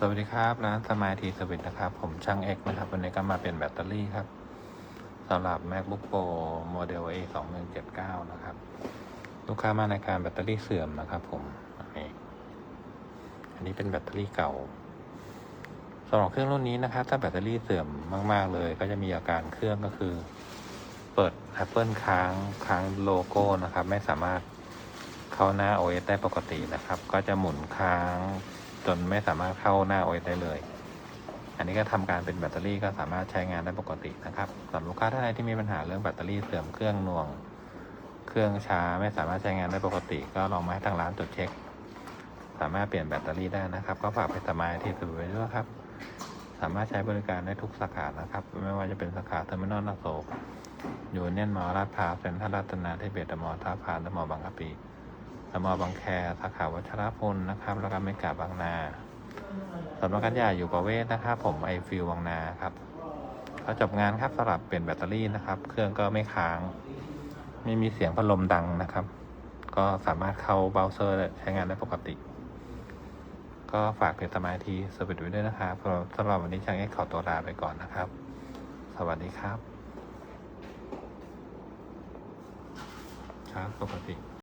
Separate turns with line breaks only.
สวัสดีครับร้านสมายทีสวิตนะครับ ผมช่างเอกนะครับ วันนี้ก็มาเปลี่ยนแบตเตอรี่ครับสำหรับ macbook pro โมเดล a 2 1 7 9นะครับ ลูกค้ามาในการแบตเตอรี่เสื่อมนะครับ ผมนี่อันนี้เป็นแบตเตอรี่เก่าสำหรับเครื่องรุ่นนี้นะครับ ถ้าแบตเตอรี่เสื่อมมาก ๆ เลย ก็จะมีอาการเครื่องก็คือ เปิด Apple ค้างค้างโลโก้นะครับ ไม่สามารถเข้าหน้า OS ได้ปกตินะครับ ก็จะหมุนค้าง จนไม่สามารถเข้าหน้า OS ได้เลย อันนี้ก็ทำการเป็นแบตเตอรี่ก็สามารถใช้งานได้ปกตินะครับสำหรับลูกค้าท่านใดที่มีปัญหาเรื่องแบตเตอรี่เสื่อมเครื่องหน่วง เครื่องช้าไม่สามารถใช้งานได้ปกติ ก็ลองมาให้ทางร้านตรวจเช็ค สามารถเปลี่ยนแบตเตอรี่ได้นะครับ ก็ฝากไปสมายที่สุดไว้ด้วยครับ สามารถใช้บริการได้ทุกสาขานะครับ ไม่ว่าจะเป็นสาขาเทอร์มินอลนาโศกยูเนียนมอลลาดพร้าวเซ็นทรัลรัตนาที่เบตมอท่าพาและมอบางกะปิและ มอบางแคสาขาวัชรพลนะครับ แล้วก็เมกาบางนาสำนักงานใหญ่อยู่ประเวศนะครับ ผมไอฟิลบางนาครับก็จบงานครับสำหรับเปลี่ยนแบตเตอรี่นะครับ เครื่องก็ไม่ค้าง ไม่มีเสียงพัดลมดังนะครับ ก็สามารถเข้าเบราว์เซอร์ใช้งานได้ปกติ ก็ฝากเพจสมาธิสวิตไว้ด้วยนะครับสำหรับวันนี้ช่างเอ็กขอตัวลาไปก่อนนะครับ สวัสดีครับ ครับปกติ